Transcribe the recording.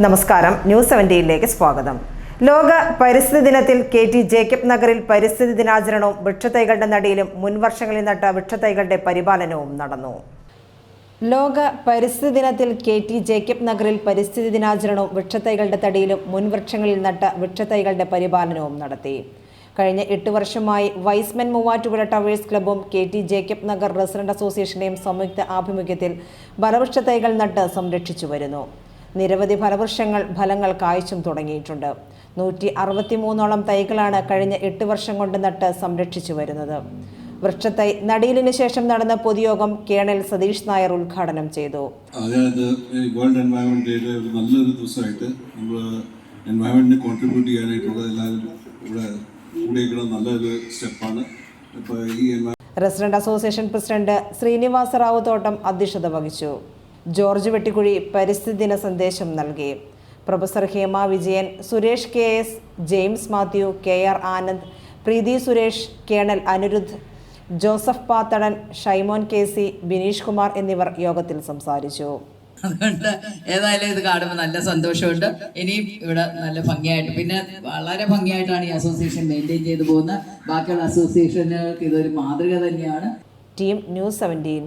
നമസ്കാരം. ന്യൂസ് സെവന്റീനിലേക്ക് സ്വാഗതം. ലോക പരിസ്ഥിതി ദിനത്തിൽ കെ ടി ജേക്കബ് നഗറിൽ പരിസ്ഥിതി ദിനാചരണവും വൃക്ഷത്തൈകളുടെ നടിയിലും മുൻവർഷങ്ങളിൽ നട്ട വൃക്ഷത്തൈകളുടെ പരിപാലനവും നടന്നു. ലോക പരിസ്ഥിതി ദിനത്തിൽ കെ ടി ജേക്കബ് നഗറിൽ പരിസ്ഥിതി ദിനാചരണവും വൃക്ഷത്തൈകളുടെ തടിയിലും മുൻവൃക്ഷങ്ങളിൽ നട്ട വൃക്ഷത്തൈകളുടെ പരിപാലനവും നടത്തി. കഴിഞ്ഞ എട്ട് വർഷമായി Y's Men Muvattupuzha towers ക്ലബ്ബും K T Jacob Nagar resident അസോസിയേഷന്റെയും സംയുക്ത ആഭിമുഖ്യത്തിൽ ബലവൃക്ഷത്തൈകൾ തൈകൾ നട്ട് സംരക്ഷിച്ചു വരുന്നു. നിരവധി ഫലവൃക്ഷങ്ങൾ ഫലങ്ങൾ കായ്ച്ചും തുടങ്ങിയിട്ടുണ്ട്. നൂറ്റി അറുപത്തിമൂന്നോളം തൈകളാണ് കഴിഞ്ഞ എട്ട് വർഷം കൊണ്ട് നട്ട് സംരക്ഷിച്ചു വരുന്നത്. വൃക്ഷത്തൈ നടീലിന് ശേഷം നടന്ന പൊതുയോഗം കേണൽ സതീഷ് നായർ ഉദ്ഘാടനം ചെയ്തു. അതായത് വേൾഡ് എൻവയോൺമെന്റ് ഡേയിലെ ഒരു നല്ലൊരു ദിവസമായിട്ട് നമ്മൾ എൻവയോൺമെന്റിന് കോൺട്രിബ്യൂട്ട് ചെയ്യാനായിട്ടുള്ള എല്ലാവരും ഇവിടെ കൂടിയേക്കുന്ന നല്ലൊരു സ്റ്റെപ്പാണ്. ഇപ്പോൾ ഈ resident association president Srinivasa Rao Thottam അധ്യക്ഷത വഹിച്ചു. ജോർജ് വെട്ടിക്കുഴി പരിസ്ഥിതി ദിന സന്ദേശം നൽകി. Professor Hema Vijayan Suresh K S James Mathew K R Anand Preethi Suresh colonel Anirudh Joseph Pathadan Shymon K C Bineesh Kumar എന്നിവർ യോഗത്തിൽ സംസാരിച്ചു. അതുകൊണ്ട് ഏതായാലും ഇത് കാണുമ്പോൾ നല്ല സന്തോഷമുണ്ട്. ഇനിയും ഇവിടെ നല്ല ഭംഗിയായിട്ട് പിന്നെ വളരെ ഭംഗിയായിട്ടാണ് ഈ അസോസിയേഷൻ മെയിന്റെയിൻ ചെയ്തു പോകുന്നത്. ബാക്കിയുള്ള അസോസിയേഷനുകൾക്ക് ഇതൊരു മാതൃക തന്നെയാണ്. Team news seventeen.